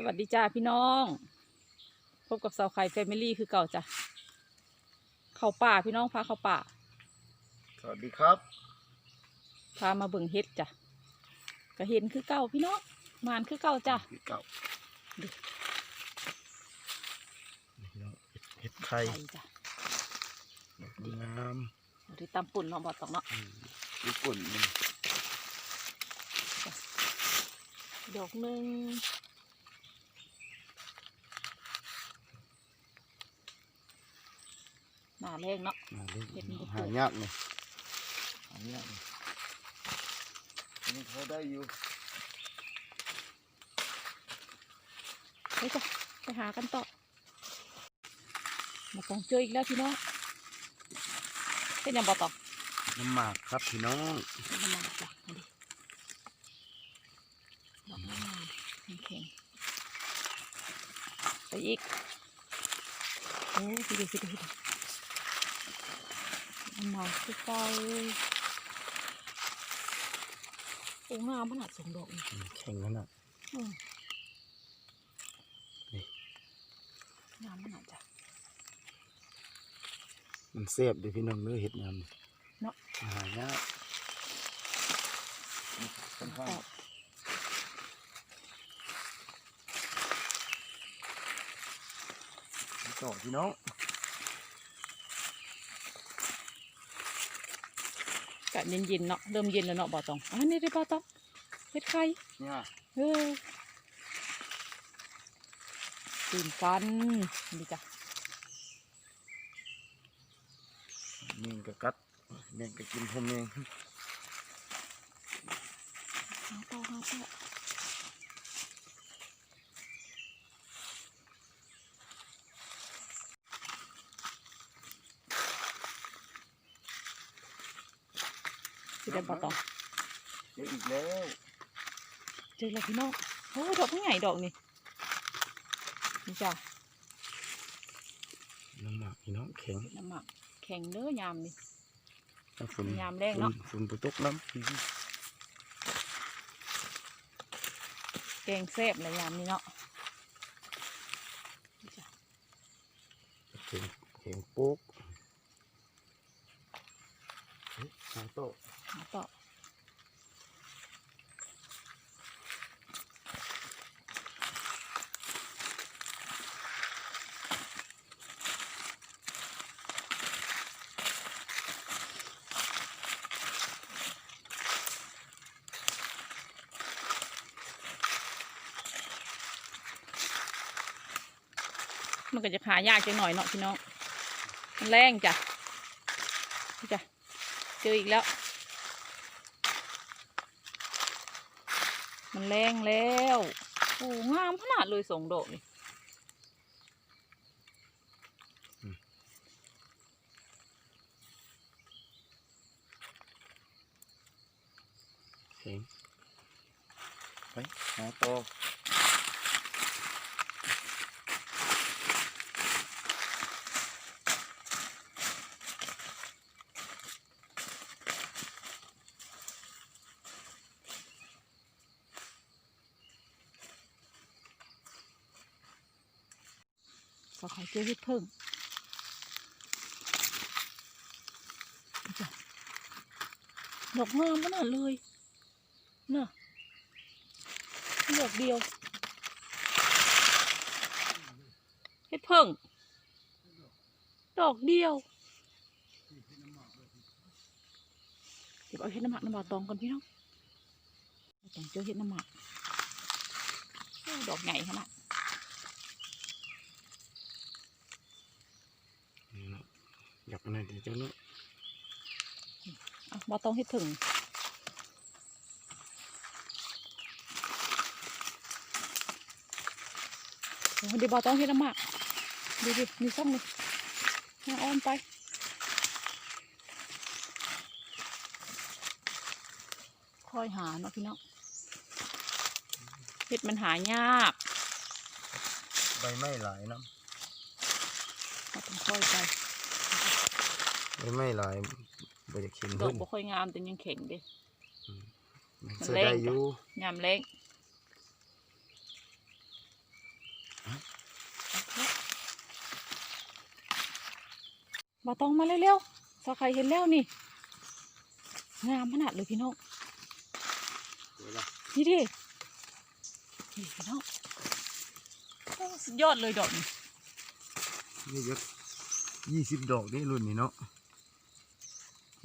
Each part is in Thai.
สวัสดีจ้าพี่น้อง พบกับสาวไข่แฟมิลี่คือเก่าจ้ะเข้าป่าพี่น้องพาเข้าป่า สวัสดีครับ พามาเบิ่งเฮ็ดจ้ะก็เห็นคือเก่าพี่น้องมานคือเก่าจ้ะพี่เก่าดิพี่น้องเห็ดเห็ดไข่ไข่จ้ะดอกงามเอาที่ตำปุ่นเนาะบอตองเนาะอืมญี่ปุ่นมันดอกหนึ่ง น้าแรงเนาะ มาเล่นเห็ดมันจะหายากเลยหายากเลยอันนี่เขาได้อยู่ไปจ้ะไปหากันต่อมาต้องเจออีกแล้วพี่น้องเป็นยังบอตองน้ำหมากครับพี่น้องน้ำมันจ้ะมาดิดอกน้ำมันแข็งๆไปอีกโอ้พี่ดูพี่ดูพี่ดู น้ำมันคือไฟโอ้งามขนาดสองดอกนี่อืมแข็งขนาดอืมนี่งามขนาดจ้ะมันเสียบดิพี่น้องเนื้อเห็ดงามเนาะหายากค่อนข้างก็ต่อพี่น้อง กะเย็นๆเนาะเริ่มเย็นแล้วเนาะบอตองอันนี้ได้บอตองเฮ็ดไข่เนี่ยเออตื่นฟันดีจ้ะเมงกะกัดเมงกะกินผมเองหาต่อหาต่อ สิได้บอตองเจออีกแล้วเจอแล้วพี่น้องโอ้ดอกทั้งใหญ่ดอกนี่นี่จ้ะน้ำหมากพี่น้องแข็งน้ำหมักแข็งเด้อยามนี่ถ้าฝนยามแรงเนาะฝฝนไปตกน้ำแกงแซ่บเลยยามนี้เนาะนี่จ้ะเข็งเข็งโป๊กเฮ้ยหาโต๊ะ หาต่อ มันก็จะหายากจังหน่อยเนาะพี่น้องมันแรงจ้ะจ้ะเจออีกแล้ว มันแรงแล้วโอ้งามขนาดเลยสองดอกนี่เข็งไปหาต๊ะ ก็ขอเจอเห็ดเพิ่งดอกงามขนาดเลยน่ะดอกเดียวเห็ดเพิ่ง ดอกเดียว เดี๋ยวเอาเห็ดน้ำหมักน้ำบาตองก่อนพี่น้องตองเจอเห็ดน้ำหมักดอกใหญ่ขนาด นี่เนาะ อยากอะไรดีจังเนาะอะบอต้องให้ถึงโอ้เดี๋ยวบอต้องให้น้ำหมักดูดิมีซ่องเลยมาอ้อมไปคอยหาเนาะพี่น้องเห็ดมันหายากใบไม้หลายเนาะเราต้องคอยไป ใบไม้หลายใบจะเข็มดอขึ้กนบ่ค่อยงามแต่ยังแข็งเด้มันมันเสียแรงได้จ้ะอยู่ยามเล็กบ่ต้องมาเร็วๆสาไข่เห็นแล้วนี่ งามขนาดเลยพี่น้องเดี๋ยวละนี่ดินี่พี่น้องโอ้สุดยอดเลยดอกนี้นี่เยอะยี่สิบดอกนี่รุ่นนี้เนาะ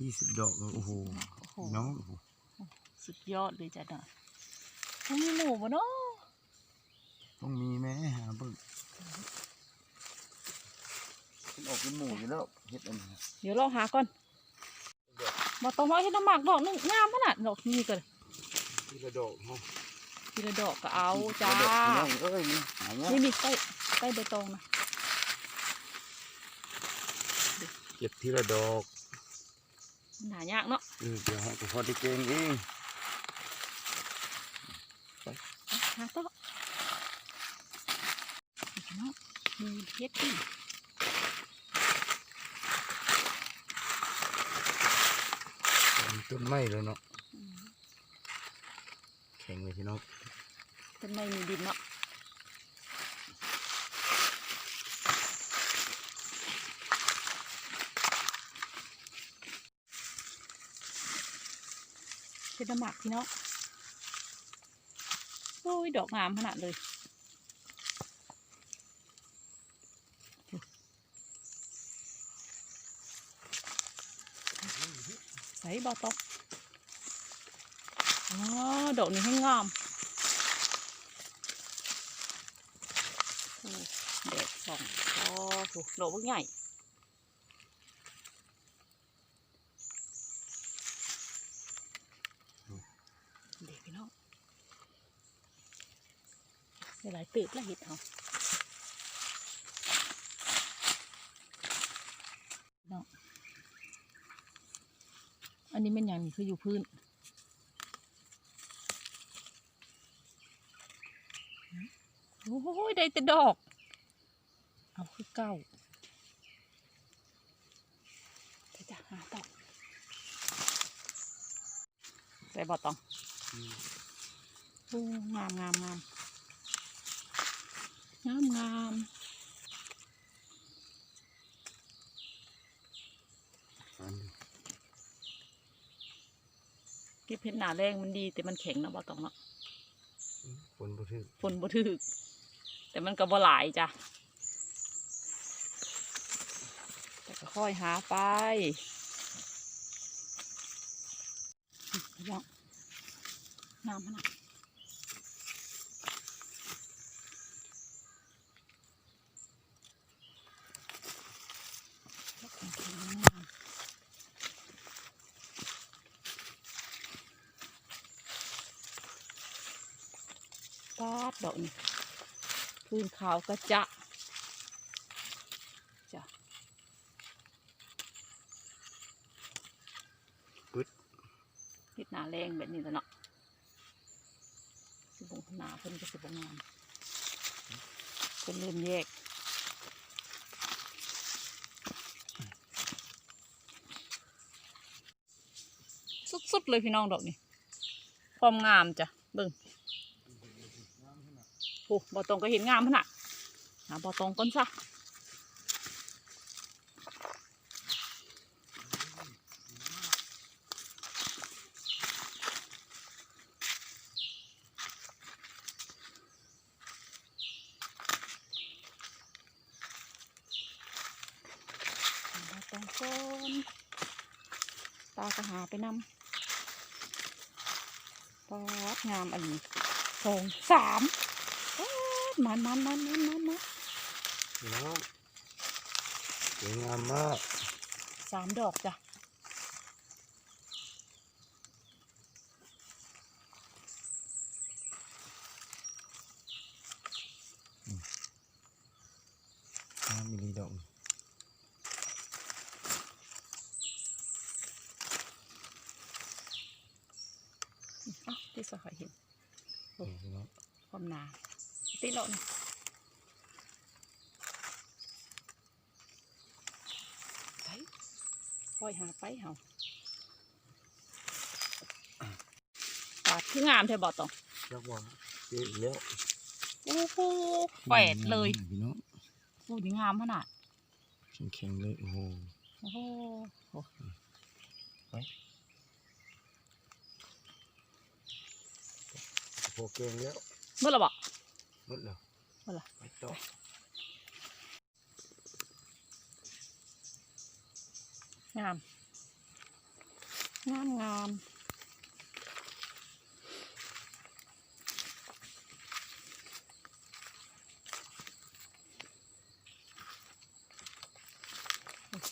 ยี่สิบดอกโอ้โหโอ้โหน้องโอ้โหสุดยอดเลยจ้ะเนาะมันมีหมูบ่เนาะต้องมีแม่หาเบิ่งมันออกเป็นหมูอยู่แล้วเฮ็ดอันนี้เดี๋ยวเราหาก่อนบ่ต้องมาเฮ็ดน้ำหมักดอกหนึงงามขนาดดอกนี้ก็ที่กระดอกเนาะทีละดอกก็เอาจ้า กระดอกพี่น้องเอ้ยนี่หายากนี่นี่ใต้ใต้ใบตองนะเก็บที่ละดอกมัน หายากเนาะเออเดี๋ยวให้กูพอได้เก่งเองเอาหาต่อพี่น้องมีเฮ็ดอีกมีต้นไม้เลยเนาะอืมแข็งเลยพี่น้องต้นไม้มีดินเนาะ เฮ็ดน้ำหมักพี่เน้องโอ้ยดอกงามขนาดเลยใส่บอตกอ๋อดอกนี้ให้งามเด็ดสองอ๋อถูกดอกมันใหญ่เด็กพี่น้องได้ หลายเติบแล้วเห็ดเขาน้องอันนี้เป็นอย่างนี้คืออยู่พื้นโอ้โหได้แต่ดอก เอาคือเก้าเดี๋ยวจะหาต่อใส่บอตองโอ้งามงามงาม งามงามอันนี้เก็บเพชรหนาแรงมันดี แต่มันแข็งนะบอตองเนาะฝนบ่ถึกฝนบ่ถึกแต่มันก็บ่หลายจ้ะแต่ก็ค่อยหาไปพี่น้องน้ำมันนะ ปาดดอกนี่พื้นขาวก็จะจ้ะปึ๊ดเฮ็ดหนาแรงแบบนี้แหล้วเนาะสิบงหนาเพิ่นก็สิบงามเพิ่นเริ่มแยกสุดๆเลยพี่น้องดอกนี่ความงามจ้ะเบิ่งโอ้บอตรงก็เห็นงามขนาดหาบอตรงก่อนซะหาบอตรงก่อนตาก็หาไปนำปอดงามอันนี้สองสาม มันมันมันมันมันมันพี่น้องสวยงามมากสามดอกจ้ะงามอีหลีดอกนี่อะที่สะหอยเห็นนี่พี่น้องความหนา ติดแล้วนี่ไปค่อยหาไปเฮาปาดคืองามแท้บ่ตองจักว่าเจ๊อีกแล้วโอ้โหแฝดเลยพี่น้องฟูนี่งามขนาดแข็งๆเลยโอ้โหโอ้โหโอเก่งแล้วเมื่อไหร่บอกหม ดแล้วหมดละไปต่องาม งามงาม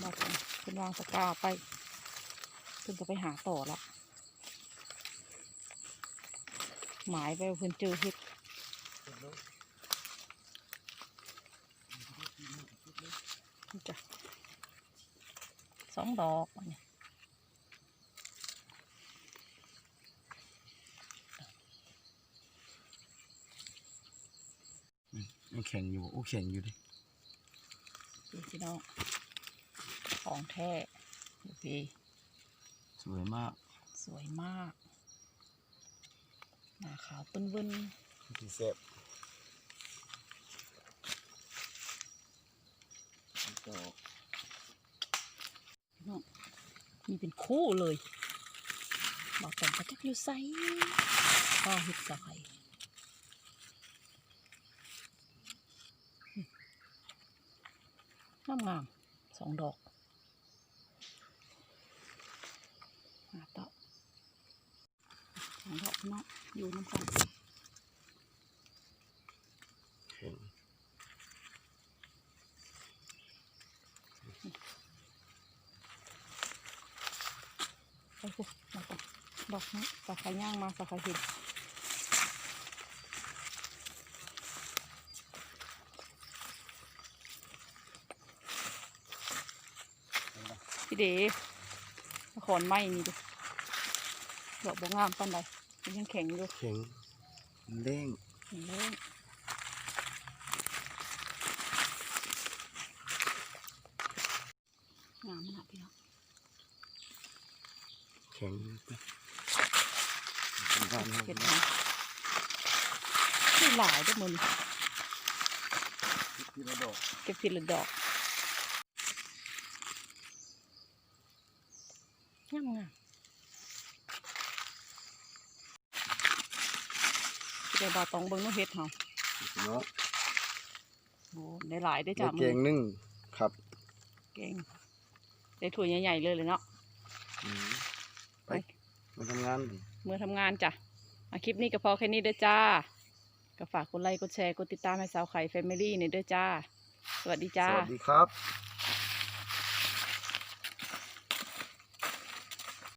เราเป็นเป็นวางตะกร้าไปเพิ่นจะไปหาต่อละหมายไปว่าเพิ่นเจอเห็ดนี่ จ้ะสองดอกอันนี้ยังแข็งอยู่โอ้แข็งอยู่ดิดูพี่น้องของแท้ดูพี่สวยมาก สวยมากหน้าขาวตุ้นวุ้นพี่แซ่บต่อ พี่น้อง มีเป็นคู่เลยบอกแต่งกระจักอยู่ไซข้าเห็ดสะไครงามงามสองดอกหาต่อสองดอกพี่น้องอยู่น้ำกัน แข็ง ไปสิมาต่อด อกนี้สาขาย่างมาสาขาเห็ดพี่เด๋ขอนไม้นี่ดิดอกบงงามปันใดมันยังแข็งอยู่แข็งเด้งเห็นเลยงามมากพี่น้องแข็งเห็ดนะไม่หลายด้วยมือนี้ที่ระดอกเก็บทีละดอกงามงามเดี๋ยวบาตองเบิ้งน้องเฮ็ดเฮาเนาะโอ้ได้หลายได้อได้จ้ะมืเก่องหนึ่งครับเก่งได้ถ้วยใหญ่ๆเลยเลยเนาะอืมไปไปมาทำงานดิ เมื่อทำงานจ้ะคลิปนี้ก็พอแค่นี้เด้อจ้า ก็ฝากกดไลค์กดแชร์กดติดตามให้สาวไข่แฟมิลี่ในอยเด้อจ้า สวัสดีจ้า สวัสดีครับ